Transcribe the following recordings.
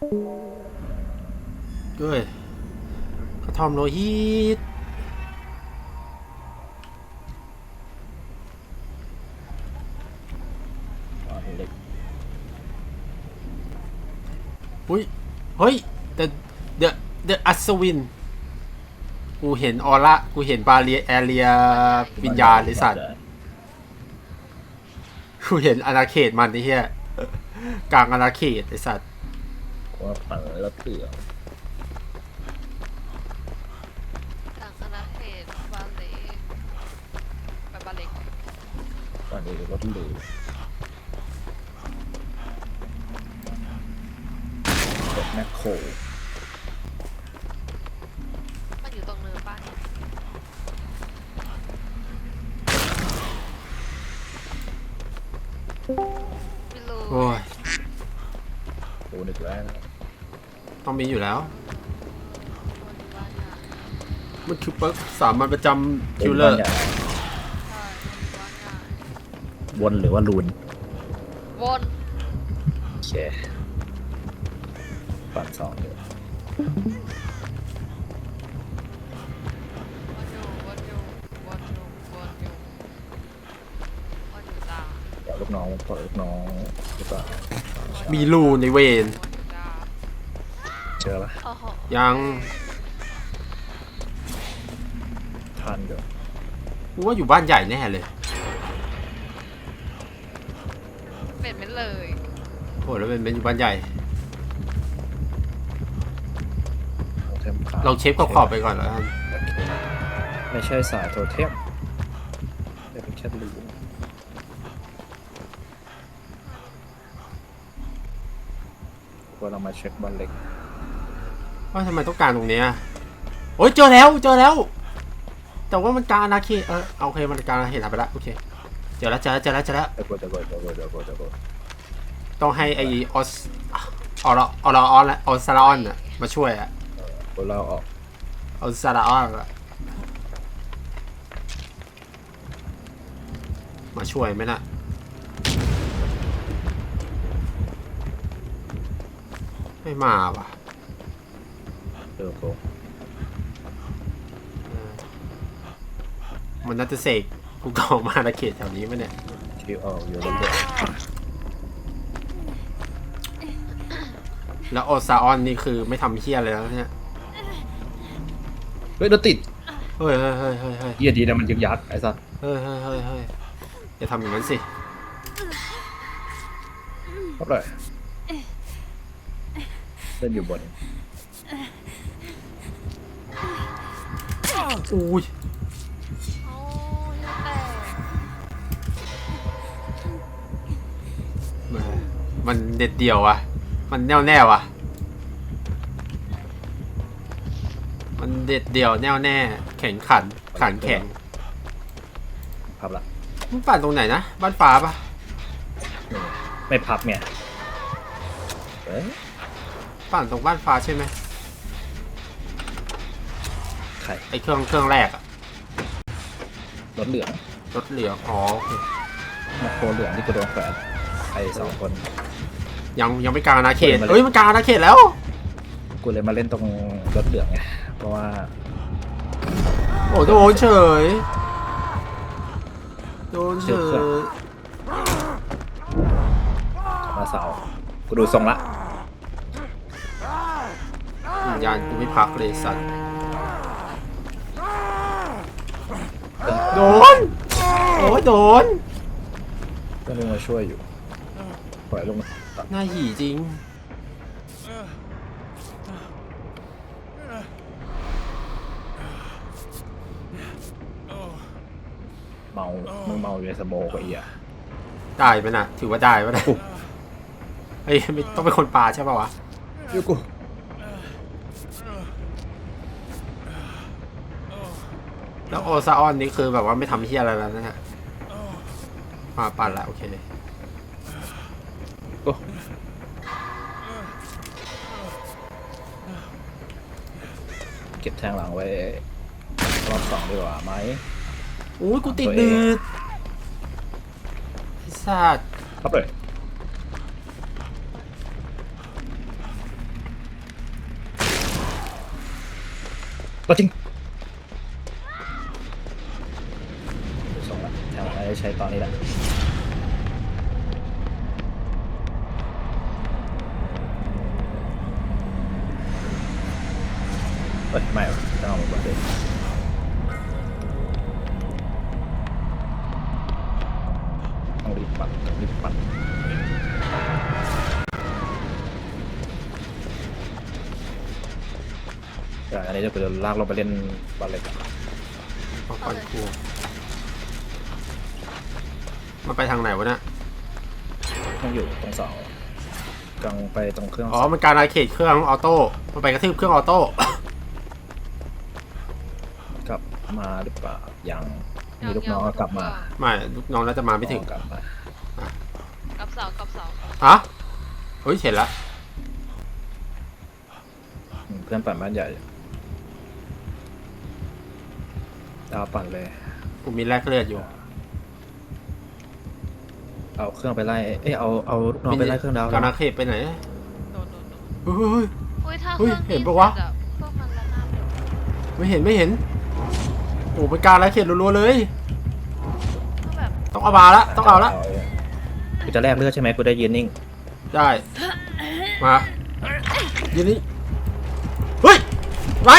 เอ้ยกระทอมโลหิตอ่าเล็กอุ้ย เฮ้ยเดอะเดอะเดอะอัศวิน กูเห็นออร่า กูเห็นบาเรียแอเรียวิญญาณไอสัตว์ กูเห็นอาณาเขตมันไอ้เหี้ยกลางอาณาเขตไอสัตว์ ว่าเปิดแล้วเถื่อต่างคณะเขตบาเล็กไปบาเล็กตอนนี้รถหลือรถแมคโครมันอยู่ตรงเนินบ้านเนี่ยไม่รู้ โอ้ย โอ้นึกแล้วต้องมีอยู่แล้วคนอยู่บ้านใหญ่มันคือเปิร์กสามัญประจำคิลเลอร์ใช่คนอยู่บ้านใหญ่วนหรือว่าลูนวนโอเคฝั่งสองเดี๋ยววนอยู่วนอยู่วนอยู่วนอยู่วนอยู่จ้า เดี๋ยวลูกน้องปล่อยลูกน้องหรือเปล่า มีรูในเวนวนอยู่จ้าเจอปะโอ้โหยังทันเดี๋ยวกูว่าอยู่บ้านใหญ่แน่เลยเป็นไม่เลยโอ้แล้วเป็นเป็นอยู่บ้านใหญ่ โทเทมขวเราเช็คขอบๆไปก่อนแล้วกันโอเคไม่ใช่สายโทเทมแต่เป็นแค่ลู นก็เรามาเช็คบอลเล็กว่าทำไมต้องการตรงเนี้ยโอ้ยเจอแล้วเจอแล้ว แต่ว่ามันกลางอาณาเขตเออเอาโอเคมันกลางอาณาเขตหายไปละโอเคเจอแล้วเจอแล้วเจอแล้วเจอแล้วเดี๋ยวกดเดี๋ยวกดเดี๋ยวกดเดี๋ยวกดเดี๋ยวกดต้องให้ไอออสออรออรอออนละออสซาราออนอะมาช่วยอะกดเราออกออสซาราออนอะมาช่วยไหมน่ะ ไม่มาว่ะเดี๋ยวกดเออมันน่าจะเสกกูกองมาอาณาเขตแถวนี้ไหมเนี่ยที่ออกอยู่เรื่อยแล้วออสซาออนนี่คือไม่ทำเฮี้ยอะไรแล้วเนี่ยๆเฮ้ยเราติดเฮ้ยเฮ้ยเฮ้ยเฮ้ยเฮ้ยเหี้ยดีนะมันยึกยักไอ้สัสเฮ้ยเฮ้ยเฮ้ยเฮ้ยอย่าทำอย่างนั้นสิเท่าไหร่ เล่นอยู่บนอุ้ยโอ้ยแต่แหม่มันเด็ดเดี่ยวอะมันแน่วแน่วะมันเด็ดเดี่ยวแน่วแน่ แข็งขัน ขันแข็งพับละมันปั่นตรงไหนนะ บ้านฟ้าปะนี่ไม่พับเนี่ยเอ้ย ปั่นตรงบ้านฟ้าใช่ไหมไข่ไอเครื่องเครื่องแรกอะรถเหลืองรถเหลืองอ๋อโอเคมาโคเหลืองที่กูโดนแขวนไอ้สองคน ยังยังไม่กลางอาณาเขตเปิดมาเลยเอ้ยมันกลางอาณาเขตแล้ว กูเลยมาเล่นตรงรถเหลืองไงเพราะว่า โอ้โดนเฉยโดนเฉยมาเสากูดูทรงละ วิญญาณกูไม่พักเลยสัตว์โดนโอ้ยโดนก็ลงมาช่วยอยู่ปล่อยลงมาหน้าหี่จริง เมามึงเมาอยู่ในสโมกไอ้เหี้ยได้ไหมน่ะถือว่าได้ปะนะเฮ้ยไม่ต้องเป็นคนปลาใช่ป่าวะยูกู แล้วโอซาออนนี่คือแบบว่าไม่ทำเฮียอะไรแล้วนะฮะมาปั่นละโอเคโอ้เก็บแทงหลังไว้รอบสองดีกว่าไหมอุ้ยกูติดดืดพิซซ่าครับเลยปะจริง ใช้ตอนนี้แหละเอ้ยไม่ต้องเอาหมดเลยต้องรีบปัดรีบปัดอันนี้จะไปลากเราไปเล่นบอลเลยกัน เอาก่อนครู มันไปทางไหนวะเนี่ยต้องอยู่ตรงเสากลางไปตรงเครื่องอ๋อมันการอาเขตเครื่องออโต้มันไปกระทืบเครื่องออโต้ กลับมาหรือเปล่ายังมีลูกน้องก็กลับมาไม่ลูกน้องน่าจะมาไม่ถึงกลับมากับเสากับเสาฮะเฮ้ยเห็นละอืมเพื่อนปั่นบ้านใหญ่ดาวปั่นเลยกูมีแลกเลือดอยู่ เอาเครื่องไปไล่เอ้ยเอาเอาลูกน้องไปไล่เครื่องดาวการอาเขตไปไหนโดนโดนโดนเฮ้ยเฮ้ยอุ้ยถ้าเฮ้เคยรื่องเห็นนี้ปะวะเสร็จอพวกมันละนาดเร็วไม่เห็นไม่เห็น โอ้เป็นการอาเขตรัวๆเลย ก็แบบต้องเอามาละต้องเอาละกูจะแลกเลือดใช่ไหมกูได้ยืนนิ่งได้ มายืนนี่เฮ้ยไร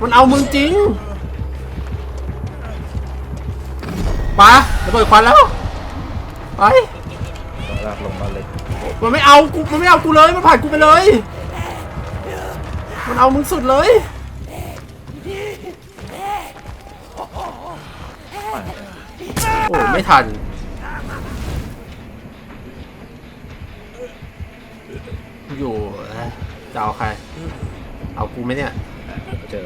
มันเอามึงจริงมาระเบิดควันแล้ว ไปต้องลากลงมาเลยมันไม่เอากูมันไม่เอากูเลยมันผ่านกูไปเลย มันเอามึงสุดเลยปั่นโอ้ไม่ทันอยู่เอ้ยจะเอาใคร เอากูไหมเนี่ยเจอ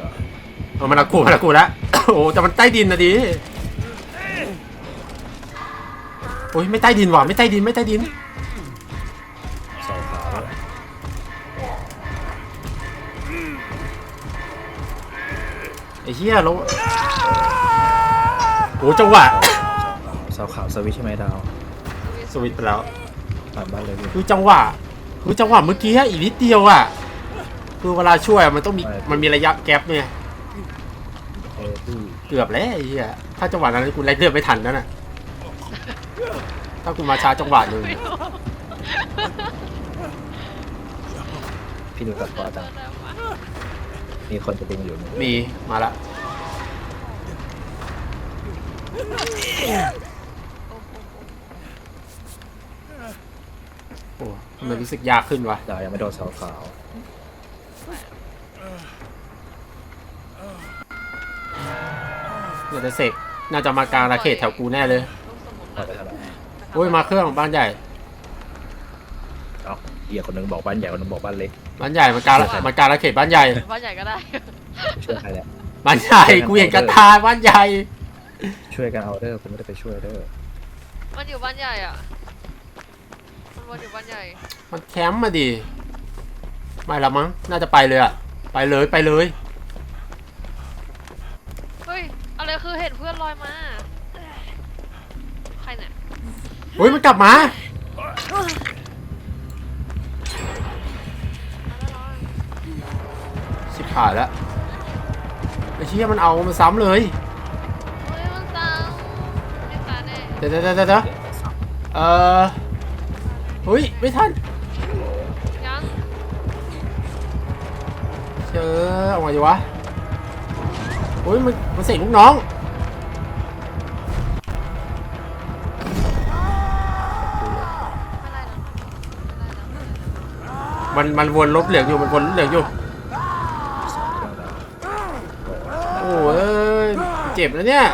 เอามันเอากูมันเอากูแล้วโอ้แต่มันใต้ดินนะดิ โอ้ยไม่ใต้ดินว่ะไม่ใต้ดินไม่ใต้ดินเสาขาวไอ้เหี้ยแล้วโอ้จังหวะเสาขาวสวิตช์ใช่ไหมดาวสวิตช์ไปแล้วปั่นบ้านเลยพี่ คือจังหวะคือจังหวะเมื่อกี้อีกนิดเดียวอะคือเวลาช่วยอะมันต้องมีมันมีระยะแก๊ปเนี่ยเออพี่เกือบแล้วไอ้เหี้ยถ้าจังหวะนั้นกูไล่เลือดไม่ทันนั่นน่ะ ถ้ากูมาช้าจังหวะหนึ่งไม่รู้พี่ดูตัดต่อจังมีคนจะดึงอยู่มีมาละโอ้ทำไมรู้สึกยากขึ้นวะดาวยังไม่โดนเสาขาวเดี๋ยวจะเสกน่าจะมากลางระเขตแถวกูแน่เลยลูกส มุนเอาไปเท่าไหร่โอ้ยมาเครื่องบ้านใหญ่ เอาเฮียคนหนึงบอกบ้านใหญ่คนหนึงบอกบ้านเล็กบ้านใหญ่มากลางมากลางระเขตบ้านใหญ่ บ้านใหญ่ก็ได้ช่วยใครแหละบ้านใหญ่กูเห็นกระทาบ้านใหญ่ ช่วยกันเอาเด้อผมไม่ได้ไปช่วยเด้อมันอยู่บ้านใหญ่อะ มันวนอยู่บ้านใหญ่ มันแคมป์มาดิไม่ละมั้งน่าจะไปเลยอะไปเลยไปเลย เฮ้ย อะไรคือเห็นเพื่อนลอยมา เฮ้ยมันกลับมามาแล้วชิบหายแล้วไอ้เชี่ยมันเอามันซ้ำเลยเฮ้ยมันตามไม่ตายแน่เดี๋ยวเดี๋ยวเดี๋ยวเดี๋ยวเออเฮ้ยไม่ทันยังเจอเอาไงดีวะเฮ้ยมันมันเสกลูกน้อง มันมันวนลบเหลืองอยู่มันวนลบเหลืองอยู่สองเครื่องดาวโอ้ยเจ็บแล้วเนี่ย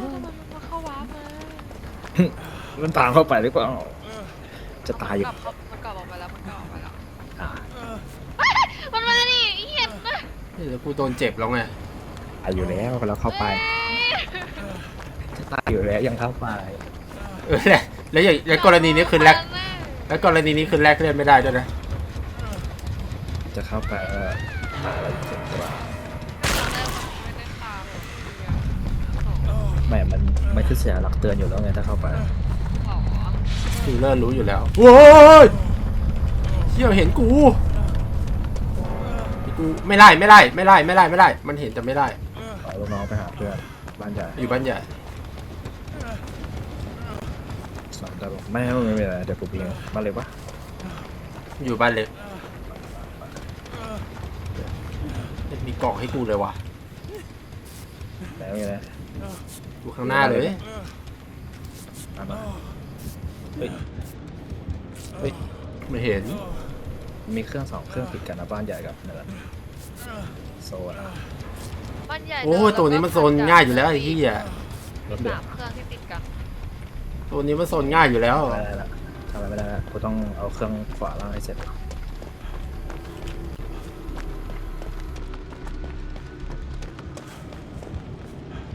มันมันเข้าวาร์ปมามันตามเข้าไปหรือเปล่า จะตายอยู่กลับเข้ามันกลับออกไปแล้วมันกลับออกไปแล้วอ่ามันมาดิเห็นนะเดี๋ยวกูโดนเจ็บแล้วไงตายอยู่แล้วแล้วเข้าไปจะ ตายอยู่แล้วยังเข้าไปเออแล้วแล้วอย่างแล้วกรณีนี้คือแลกแล้วกรณีนี้คือแลกเลือดไม่ได้ด้วยนะจะเข้าไปเออหาอะไรเจ็บตัวไม่มันมันคือเสียหลักเตือนอยู่แล้วไงถ้าเข้าไปอ๋อคิลเลอร์รู้อยู่แล้วโว้ยเชี่ยเห็นกูกูไม่ไล่ไม่ไล่ไม่ไล่ไม่ไล่ไม่ไล่มันเห็นแต่ไม่ไล่เอาลูกน้องไปหาเพื่อนบ้านใหญ่อยู่บ้านใหญ่ สอนได้ปะไม่ไม่ไม่เป็นไรเดี๋ยวกูเองบ้านเล็กปะอยู่บ้านเล็กมีกล่องให้กูเลยวะไหนไม่เป็นไรอยู่ข้างหน้าเลยมามาเฮ้ยเฮ้ยไม่เห็นมีเครื่องสองเครื่องติดกันนะบ้านใหญ่กับเนินโซนอะบ้านใหญ่โอ้ยตัวนี้มันโซนง่ายอยู่แล้วไอ้ที่อะรถเหลือสามเครื่องที่ ติดกันตัวนี้มันโซนง่ายอยู่แล้ว ไม่ได้ละทำอะไรไม่ได้ละกูต้องเอาเครื่องขวาล่างให้เสร็จ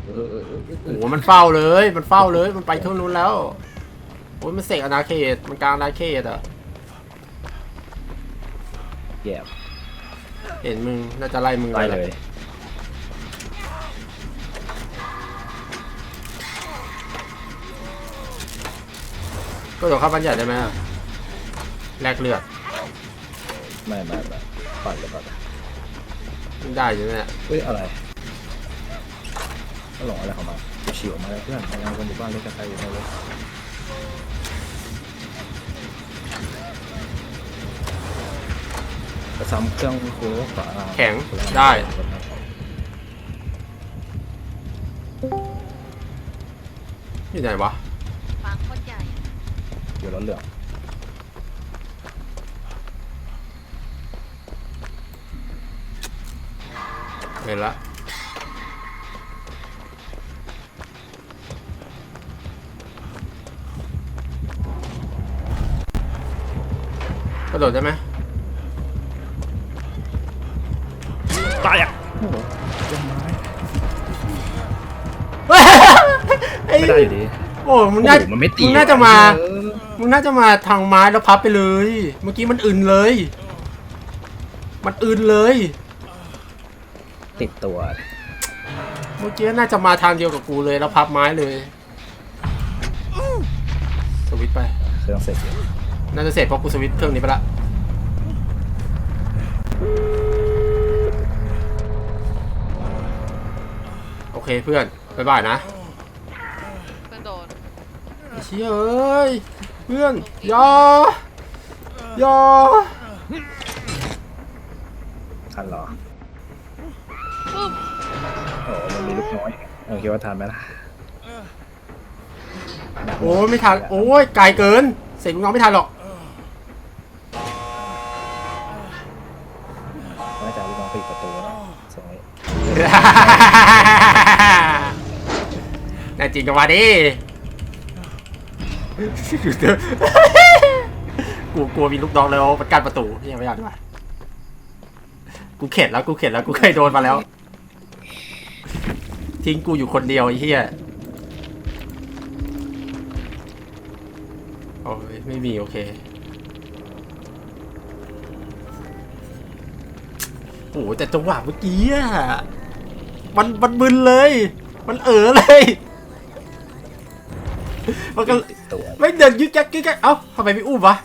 เออเออเออเออโอ้โหมันเฝ้าเลย มันเฝ้าเลย มันไปเครื่องนู้นแล้ว โอ้ยมันเสกอนาเขต มันกลางอนาเขตอะ แย่เห็นมึง น่าจะไล่มึงไปแหะเลย ก็เดี๋ยวเข้าบ้านใหญ่ได้ไหมอะแลกเลือดไม่ไม่ไม่ปัดเลยปัดเลยมันได้อยู่เนี่ยเฮ้ยอะไรก็หลงอะไรของมันกูฉี่ออกมาแล้วเพื่อนพยายามคนอยู่บ้านเล่นกันไปอยู่ในรถจะซ้ำเครื่องกูขวาล่างแข็งได้อยู่ไหนวะ อยู่รถเหลืองเห็นละกระโดดได้ไหมตายอะโอ้โหต้นไม้เฮ้ยไม่ได้อยู่ดีโอ้มึงน่าโอ้โหมันไม่ตีมึงน่าจะมา เออ มึงน่าจะมาทางไม้แล้วพับไปเลย เมื่อกี้มันอื่นเลย มันอื่นเลย ติดตัว เมื่อกี้น่าจะมาทางเดียวกับกูเลยแล้วพับไม้เลยสวิตช์ไป เครื่องเสร็จอยู่น่าจะเสร็จเพราะกูสวิตช์เครื่องนี้ไปละโอเคเพื่อนบ๊ายบายนะ เพื่อนโดน ไอ้เชี่ยเอ้ยเพื่อนอยาอยาทันเหรอปุ๊บโอ้โหมันมีลูกน้อยเออคิดว่าทันไหมล่ะโอ้ยไม่ทันโอ้ยไกลเกิน เสร็จลูกน้องไม่ทันหรอกน่าจะลูกน้องปิดประตูนะสองนี้น่าจริงกันมาดิ กูกลัวมีลูกน้องแล้วมันกันประตูยังไม่อยากด้วยกูเข็ดแล้วกูเข็ดแล้วกูเคยโดนมาแล้ว ทิ้งกูอยู่คนเดียวไอ้เหี้ยโอ้ยไม่มีโอเคโอ้แต่จังหวะเมื่อกี้อะมันมันมึนเลย มันเออเลย มันก็ ตัว ไม่เดินยึกยักยึกยักเอ้าทำไมไม่อุ้มวะ